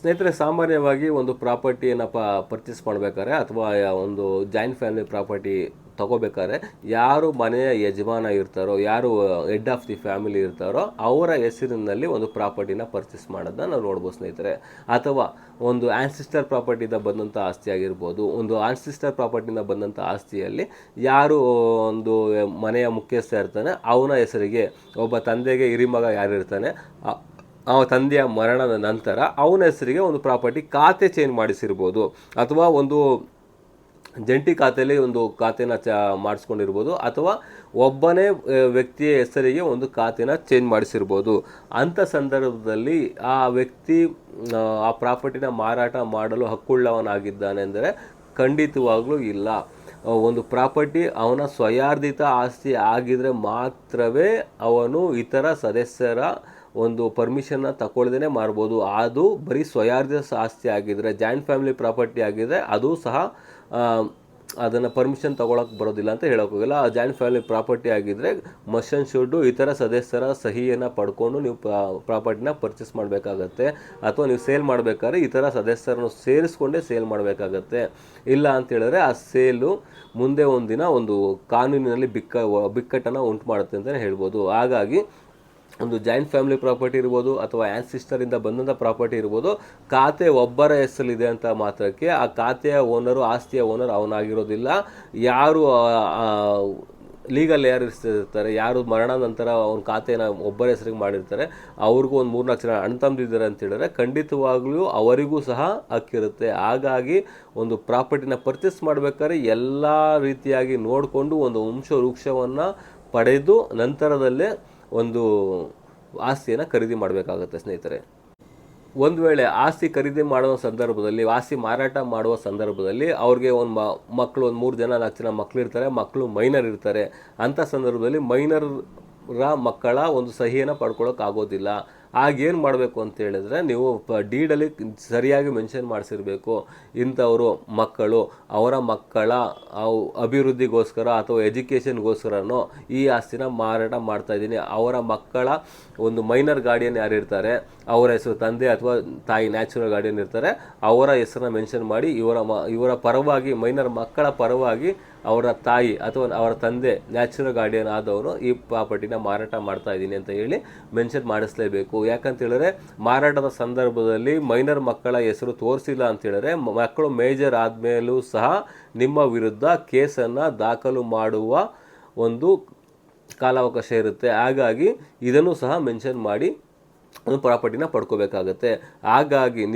ಸ್ನೇಹಿತರೆ, ಸಾಮಾನ್ಯವಾಗಿ ಒಂದು ಪ್ರಾಪರ್ಟಿ ಏನಪ್ಪ ಪರ್ಚೇಸ್ ಮಾಡ್ಬೇಕಾದ್ರೆ ಅಥವಾ ಒಂದು ಜಾಯಿಂಟ್ ಫ್ಯಾಮಿಲಿ ಪ್ರಾಪರ್ಟಿ ತಗೋಬೇಕಾದ್ರೆ ಯಾರು ಮನೆಯ ಯಜಮಾನ ಇರ್ತಾರೋ, ಯಾರು ಹೆಡ್ ಆಫ್ ದಿ ಫ್ಯಾಮಿಲಿ ಇರ್ತಾರೋ ಅವರ ಹೆಸರಿನಲ್ಲಿ ಒಂದು ಪ್ರಾಪರ್ಟಿನ ಪರ್ಚೇಸ್ ಮಾಡೋದನ್ನ ನಾವು ನೋಡ್ಬೋದು ಸ್ನೇಹಿತರೆ. ಅಥವಾ ಒಂದು ಆನ್ಸಿಸ್ಟರ್ ಪ್ರಾಪರ್ಟಿಯಿಂದ ಬಂದಂಥ ಆಸ್ತಿ ಆಗಿರ್ಬೋದು, ಒಂದು ಆನ್ಸಿಸ್ಟರ್ ಪ್ರಾಪರ್ಟಿಯಿಂದ ಬಂದಂಥ ಆಸ್ತಿಯಲ್ಲಿ ಯಾರು ಒಂದು ಮನೆಯ ಮುಖ್ಯಸ್ಥ ಇರ್ತಾನೆ, ಅವನ ಹೆಸರಿಗೆ ಒಬ್ಬ ತಂದೆಗೆ ಹಿರಿಮಗ ಯಾರು ಇರ್ತಾನೆ ಆ- ಆ ತಂದೆಯ ಮರಣದ ನಂತರ ಅವನ ಹೆಸರಿಗೆ ಒಂದು ಪ್ರಾಪರ್ಟಿ ಖಾತೆ ಚೇಂಜ್ ಮಾಡಿಸಿರ್ಬೋದು. ಅಥವಾ ಒಂದು ಜಂಟಿ ಖಾತೆಯಲ್ಲಿ ಒಂದು ಖಾತೆನ ಚ ಮಾಡಿಸ್ಕೊಂಡಿರ್ಬೋದು. ಅಥವಾ ಒಬ್ಬನೇ ವ್ಯಕ್ತಿಯ ಹೆಸರಿಗೆ ಒಂದು ಖಾತೆನ ಚೇಂಜ್ ಮಾಡಿಸಿರ್ಬೋದು. ಅಂಥ ಸಂದರ್ಭದಲ್ಲಿ ಆ ವ್ಯಕ್ತಿ ಆ, ಆ ಪ್ರಾಪರ್ಟಿನ ಮಾರಾಟ ಮಾಡಲು ಹಕ್ಕುಳ್ಳವನಾಗಿದ್ದಾನೆ ಅಂದರೆ ಖಂಡಿತವಾಗಲೂ ಇಲ್ಲ. ಆ, ಒಂದು ಪ್ರಾಪರ್ಟಿ ಅವನ ಸ್ವಯಾರ್ಧಿತ ಆಸ್ತಿ ಆಗಿದ್ರೆ ಮಾತ್ರವೇ ಅವನು ಇತರ ಸದಸ್ಯರ ಒಂದು ಪರ್ಮಿಷನ್ನ ತಗೊಳ್ದೇ ಮಾಡ್ಬೋದು. ಅದು ಬರೀ ಸ್ವಯಾರ್ಧಿತ ಆಸ್ತಿ ಆಗಿದ್ರೆ ಜಾಯಿಂಟ್ ಫ್ಯಾಮಿಲಿ ಪ್ರಾಪರ್ಟಿ ಆಗಿದ್ರೆ, ಅದು ಸಹ ಅದನ್ನು ಪರ್ಮಿಷನ್ ತೊಗೊಳಕ್ಕೆ ಬರೋದಿಲ್ಲ ಅಂತ ಹೇಳೋಕ್ಕೋಗಿಲ್ಲ ಆ ಜಾಯಿಂಟ್ ಫ್ಯಾಮಿಲಿ ಪ್ರಾಪರ್ಟಿ ಆಗಿದ್ದರೆ ಮಷನ್ ಶುಡ್ಡು ಇತರ ಸದಸ್ಯರ ಸಹಿಯನ್ನು ಪಡ್ಕೊಂಡು ನೀವು ಪ್ರಾಪರ್ಟಿನ ಪರ್ಚೇಸ್ ಮಾಡಬೇಕಾಗತ್ತೆ. ಅಥವಾ ನೀವು ಸೇಲ್ ಮಾಡಬೇಕಾದ್ರೆ ಇತರ ಸದಸ್ಯರನ್ನು ಸೇರಿಸ್ಕೊಂಡೇ ಸೇಲ್ ಮಾಡಬೇಕಾಗತ್ತೆ. ಇಲ್ಲ ಅಂತ ಹೇಳಿದ್ರೆ ಆ ಸೇಲು ಮುಂದೆ ಒಂದಿನ ಒಂದು ಕಾನೂನಿನಲ್ಲಿ ಬಿಕ್ಕ, ಬಿಕ್ಕಟ್ಟನ್ನು ಉಂಟು ಮಾಡುತ್ತೆ ಅಂತಲೇ ಹೇಳ್ಬೋದು. ಹಾಗಾಗಿ ಒಂದು ಜಾಯಿಂಟ್ ಫ್ಯಾಮಿಲಿ ಪ್ರಾಪರ್ಟಿ ಇರ್ಬೋದು ಅಥವಾ ಆ್ಯನ್ಸಿಸ್ಟರಿಂದ ಬಂದಂಥ ಪ್ರಾಪರ್ಟಿ ಇರ್ಬೋದು, ಖಾತೆ ಒಬ್ಬರ ಹೆಸರಲ್ಲಿದೆ ಅಂತ ಮಾತ್ರಕ್ಕೆ ಆ ಖಾತೆಯ ಓನರು ಆಸ್ತಿಯ ಓನರ್ ಅವನಾಗಿರೋದಿಲ್ಲ. ಯಾರು ಲೀಗಲ್ ಯಾರು ಇರ್ತಿರ್ತಾರೆ, ಯಾರು ಮರಣ ನಂತರ ಅವ್ನ ಖಾತೆಯನ್ನು ಒಬ್ಬರ ಹೆಸರಿಗೆ ಮಾಡಿರ್ತಾರೆ, ಅವ್ರಿಗೂ ಒಂದು ಮೂರ್ನಾಲ್ಕು ಜನ ಅಣ್ಣ ತಂದಿದ್ದಾರೆ ಅಂತ ಹೇಳಿದ್ರೆ ಖಂಡಿತವಾಗ್ಲೂ ಅವರಿಗೂ ಸಹ ಹಕ್ಕಿರುತ್ತೆ ಹಾಗಾಗಿ ಒಂದು ಪ್ರಾಪರ್ಟಿನ ಪರ್ಚೇಸ್ ಮಾಡಬೇಕಾದ್ರೆ ಎಲ್ಲ ರೀತಿಯಾಗಿ ನೋಡಿಕೊಂಡು ಒಂದು ವಂಶ ವೃಕ್ಷವನ್ನು ಪಡೆದು ನಂತರದಲ್ಲೇ ಒಂದು ಆಸ್ತಿಯನ್ನು ಖರೀದಿ ಮಾಡಬೇಕಾಗುತ್ತೆ ಸ್ನೇಹಿತರೆ. ಒಂದು ವೇಳೆ ಆಸ್ತಿ ಖರೀದಿ ಮಾಡುವ ಸಂದರ್ಭದಲ್ಲಿ, ಆಸ್ತಿ ಮಾರಾಟ ಮಾಡುವ ಸಂದರ್ಭದಲ್ಲಿ ಅವ್ರಿಗೆ ಒಂದು ಮಕ್ಕಳು ಒಂದು ಮೂರು ಜನ, ನಾಲ್ಕು ಜನ ಮಕ್ಕಳು ಇರ್ತಾರೆ ಮಕ್ಕಳು ಮೈನರ್ ಇರ್ತಾರೆ. ಅಂಥ ಸಂದರ್ಭದಲ್ಲಿ ಮೈನರ್ರ ಮಕ್ಕಳ ಒಂದು ಸಹಿಯನ್ನು ಪಡ್ಕೊಳ್ಳೋಕೆ ಆಗೋದಿಲ್ಲ. ಆಗೇನು ಮಾಡಬೇಕು ಅಂತ ಹೇಳಿದ್ರೆ ನೀವು ಪ ಡೀಡಲ್ಲಿ ಸರಿಯಾಗಿ ಮೆನ್ಷನ್ ಮಾಡಿಸಿರ್ಬೇಕು. ಇಂಥವರು, ಮಕ್ಕಳು, ಅವರ ಮಕ್ಕಳ ಅಭಿವೃದ್ಧಿಗೋಸ್ಕರ ಅಥವಾ ಎಜುಕೇಷನ್ಗೋಸ್ಕರನೋ ಈ ಆಸ್ತಿನ ಮಾರಾಟ ಮಾಡ್ತಾ ಇದ್ದೀನಿ. ಅವರ ಮಕ್ಕಳ ಒಂದು ಮೈನರ್ ಗಾರ್ಡಿಯನ್ ಯಾರಿರ್ತಾರೆ, ಅವರ ಹೆಸರು ತಂದೆ ಅಥವಾ ತಾಯಿ ನ್ಯಾಚುರಲ್ ಗಾರ್ಡಿಯನ್ ಇರ್ತಾರೆ, ಅವರ ಹೆಸರನ್ನ ಮೆನ್ಷನ್ ಮಾಡಿ ಇವರ ಮ, ಇವರ ಪರವಾಗಿ ಮೈನರ್ ಮಕ್ಕಳ ಪರವಾಗಿ ಅವರ ತಾಯಿ ಅಥವಾ ಅವರ ತಂದೆ ನ್ಯಾಚುರಲ್ ಗಾರ್ಡಿಯನ್ ಆದವರು ಈ ಪ್ರಾಪರ್ಟಿನ ಮಾರಾಟ ಮಾಡ್ತಾ ಇದ್ದೀನಿ ಅಂತ ಹೇಳಿ ಮೆನ್ಷನ್ ಮಾಡಿಸ್ಲೇಬೇಕು. ಯಾಕಂತ ಹೇಳಿದ್ರೆ ಮಾರಾಟದ ಸಂದರ್ಭದಲ್ಲಿ ಮೈನರ್ ಮಕ್ಕಳ ಹೆಸರು ತೋರಿಸಿಲ್ಲ ಅಂತ ಹೇಳಿದ್ರೆ ಮಕ್ಕಳು ಮೇಜರ್ ಆದಮೇಲೂ ಸಹ ನಿಮ್ಮ ವಿರುದ್ಧ ಕೇಸನ್ನು ದಾಖಲು ಮಾಡುವ ಒಂದು ಕಾಲಾವಕಾಶ ಇರುತ್ತೆ. ಹಾಗಾಗಿ ಇದನ್ನು ಸಹ ಮೆನ್ಷನ್ ಮಾಡಿ ಒಂದು ಪ್ರಾಪರ್ಟಿನ ಪಡ್ಕೋಬೇಕಾಗತ್ತೆ. ಹಾಗಾಗಿ ನೀವು